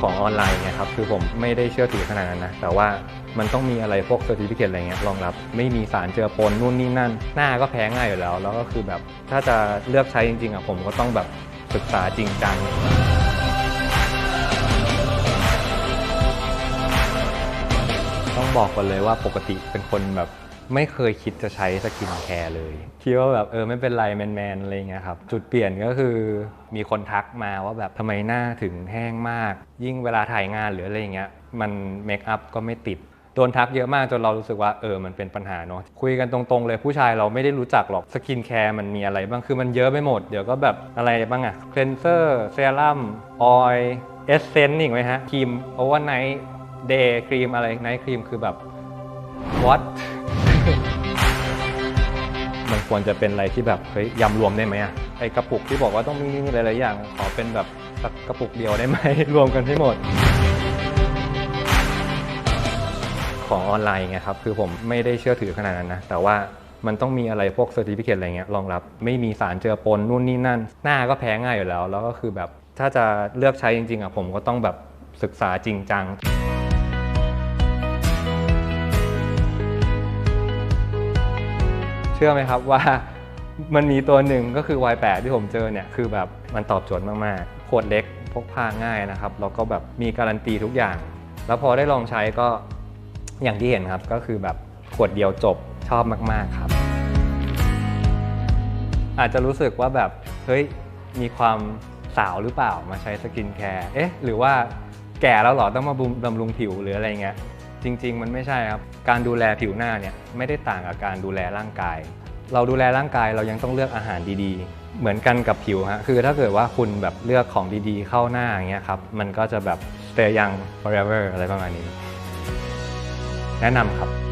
ของออนไลน์ไงครับคือผมไม่ได้เชื่อถือขนาดนั้นนะแต่ว่ามันต้องมีอะไรพวกเซอร์ติฟิเคตอะไรเงี้ยรองรับ ไม่มีสารเจือปนนู่นนี่นั่น หน้าก็แพ้ง่ายอยู่แล้ว แล้วก็คือแบบถ้าจะเลือกใช้จริงๆอะผมก็ต้องแบบศึกษาจริงจังต้องบอกก่อนเลยว่าปกติเป็นคนแบบ ไม่เคยคิดจะใช้สกินแคร์เลยคิดว่าแบบเออไม่เป็นไรแมนๆอะไรเงี้ยครับจุดเปลี่ยนก็คือมีคนทักมาว่าแบบทำไมหน้าถึงแห้งมาก ยิ่งเวลาถ่ายงานหรืออะไรเงี้ยมันเมคอัพก็ไม่ติดโดนทักเยอะมากจนเรารู้สึกว่าเออมันเป็นปัญหาเนาะคุยกันตรงๆ เลยผู้ชายเราไม่ได้รู้จักหรอกสกินแคร์มันมีอะไรบ้างคือมันเยอะไปหมด เดี๋ยวก็แบบอะไรบ้างอะเคลนเซอร์เซรั่มออยล์เอสเซนต์อีกไหมฮะครีมโอเวอร์ไนท์เดย์ครีมอะไรไนท์ครีมคือแบบ what ควรจะเป็นอะไรที่แบบเฮ้ยยำรวมได้ไหมอะไอกระปุกที่บอกว่าต้องมีหลายๆอย่าง ขอเป็นแบบสักกระปุกเดียวได้ไหม รวมกันให้หมด ของออนไลน์ไงครับ คือผมไม่ได้เชื่อถือขนาดนั้นนะ แต่ว่ามันต้องมีอะไรพวกเซอร์ติฟิเคตอะไรเงี้ยรองรับ ไม่มีสารเจือปนนู่นนี่นั่น หน้าก็แพ้ง่ายอยู่แล้ว แล้วก็คือแบบถ้าจะเลือกใช้จริงๆอะผมก็ต้องแบบศึกษาจริงจัง เชื่อไหมครับว่ามันมีตัวหนึ่งก็คือ Y8 ที่ผมเจอเนี่ยคือแบบมันตอบโจทย์มากๆขวดเล็กพกพาง่ายนะครับแล้วก็แบบมีการันตีทุกอย่าง แล้วพอได้ลองใช้ก็อย่างที่เห็นครับก็คือแบบขวดเดียวจบชอบมากๆครับ อาจจะรู้สึกว่าแบบเฮ้ยมีความสาวหรือเปล่ามาใช้สกินแคร์เอ๊ะหรือว่าแก่แล้วหรอต้องมาบำรุงผิวหรืออะไรเงี้ย จริง ๆ มันไม่ใช่ครับ การดูแลผิวหน้าเนี่ยไม่ได้ต่างกับการดูแลร่างกาย เราดูแลร่างกายเรายังต้องเลือกอาหารดีๆ เหมือนกันกับผิวฮะคือถ้าเกิดว่าคุณแบบเลือกของดีๆ เข้าหน้าอย่างเงี้ยครับมันก็จะแบบ stay young forever อะไรประมาณนี้ แนะนำครับ